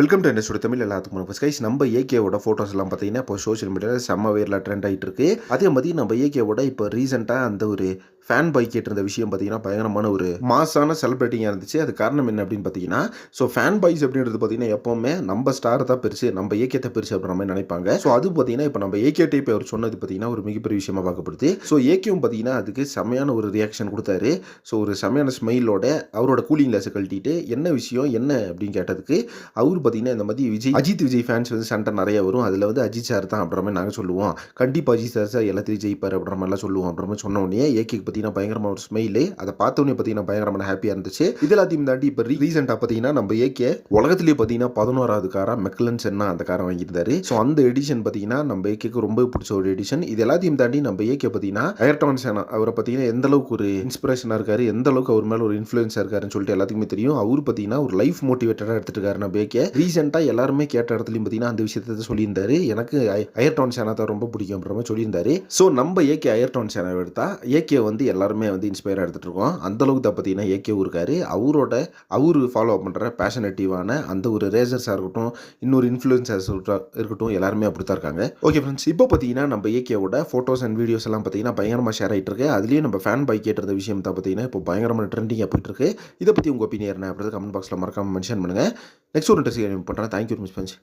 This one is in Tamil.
வெல்கம் டு இண்டஸ்ட்ரி தமிழ் எல்லாத்துக்கும் ஃபஸ்ட் கைஸ் நம்ம ஏகேவோட ஃபோட்டோஸ் எல்லாம் பார்த்தீங்கன்னா இப்போ சோஷியல் மீடியாவில் செம்ம வேரில் ட்ரெண்ட் ஆகிட்டு இருக்கு. அதே மாதிரி நம்ம ஏகேவோட இப்போ ரீசெண்டாக அந்த ஒரு ஃபேன் பாய் கேட்டிருந்த விஷயம் பார்த்தீங்கன்னா பயங்கரமான ஒரு மாசான செலிப்ரேட்டிங்காக இருந்துச்சு. அது காரணம் என்ன அப்படின்னு பார்த்தீங்கன்னா ஸோ ஃபேன் பாய்ஸ் அப்படின்றது பார்த்தீங்கன்னா எப்போவுமே நம்ம ஸ்டார் தான் பெருசு நம்ம ஏகேத்தை பெருசு அப்படின்ற மாதிரி நினைப்பாங்க. ஸோ அது பார்த்தீங்கன்னா இப்போ நம்ம ஏகே டைப் அவர் சொன்னது பார்த்தீங்கன்னா ஒரு மிகப்பெரிய விஷயமா பார்க்கப்படுது. ஸோ ஏகேவும் பார்த்தீங்கன்னா அதுக்கு செமையான ஒரு ரியாக்ஷன் கொடுத்தாரு. ஸோ ஒரு செமையான ஸ்மைலோட அவரோட கூலிங் கிளாஸை கழட்டிட்டு என்ன விஷயம் என்ன அப்படின்னு கேட்டதுக்கு அவர் பார்த்தீங்கன்னா இந்த மாதிரி விஜய் அஜித் விஜய் ஃபேன்ஸ் வந்து சண்டை நிறைய வரும். அதில் வந்து அஜித் சார் தான் அப்படின்ற மாதிரி நாங்கள் சொல்லுவோம். கண்டிப்பாக அஜித் சார் சார் எல்லாத்தையும் ஜெயிப்பார் அப்படின்ற மாதிரிலாம் சொல்லுவோம் அப்படின்ற மாதிரி சொன்ன உடனே ஏகேக்கு பார்த்தீங்கன்னா பயங்கரமான ஒரு ஸ்மைலு அதை பார்த்தோன்னே பார்த்தீங்கன்னா பயங்கரமான ஹாப்பியாக இருந்துச்சு. இது எல்லாத்தையும் தாண்டி இப்போ ரீசெண்டாக பார்த்தீங்கன்னா நம்ம ஏகே உலகத்திலேயே பார்த்தீங்கன்னா பதினோராவது காரா மெக்லன்ஸ் சென்னா அந்த காரை வாங்கியிருந்தாரு. ஸோ அந்த எடிஷன் பார்த்தீங்கன்னா நம்ம ஏகேக்கு ரொம்ப பிடிச்ச ஒரு எடிஷன் இது எல்லாத்தையும் தாண்டி நம்ம ஏகே பார்த்தீங்கன்னா ஐர்டான் சேனா அவரை பார்த்தீங்கன்னா எந்த அளவுக்கு ஒரு இன்ஸ்பிரேஷனாக இருக்காரு எந்த அளவுக்கு அவர் மேலே ஒரு இன்ஃப்ளூயன்ஸாக இருக்காருன்னு சொல்லிட்டு எல்லாத்துக்குமே தெரியும். அவர் பார்த்தீங்கன்னா ஒரு லைஃப் மோட்டிவேட்டடாக எடுத்துட்டு இருக்காரு நம்ம ஏகே ரீசெண்டாக எல்லாருமே கேட்ட இடத்துலையும் பார்த்தீங்கன்னா அந்த விஷயத்தை சொல்லியிருந்தாரு. எனக்கு அயர்டான் சேனா தான் ரொம்ப பிடிக்கும் அப்படின்ற மாதிரி சொல்லியிருந்தாரு. ஸோ நம்ம ஏகே அயர்டான் சேனா எடுத்தா ஏகே வந்து எல்லாருமே வந்து இன்ஸ்பயர் எடுத்துட்டு இருக்கோம். தான் பார்த்தீங்கன்னா ஏகே இருக்காரு. அவரோட அவர் ஃபாலோ பண்ணுற பேஷனேட்டிவான அந்த ஒரு ரேசர்ஸாக இருக்கட்டும் இன்னொரு இன்ஃப்ளூயன்சர்ஸ் இருக்கட்டும் எல்லாருமே அப்படி தான் இருக்காங்க. ஓகே ஃப்ரெண்ட்ஸ் இப்போ பார்த்தீங்கன்னா நம்ம ஏகேவோட ஃபோட்டோஸ் அண்ட் வீடியோஸ் எல்லாம் பார்த்தீங்கன்னா பயங்கரமாக ஷேர் ஆகிட்டு இருக்கு. அதுலேயும் நம்ம ஃபேன் பை கேட்டிருந்த விஷயம் தான் பார்த்தீங்கன்னா இப்போ பயங்கரமான ட்ரெண்டிங்காக போயிட்டு இருக்கு. இதை பற்றி உங்கள் ஒப்பீனியர் என்ன? அப்படின்றது கமெண்ட் பாக்ஸில் மறக்காமல் மென்ஷன் பண்ணுங்கள் நெக்ஸ்ட் ஒரு இன்ட்ரெஸ்ட் பண்ணுறேன் தேங்க்யூ மிஸ் பஞ்ச்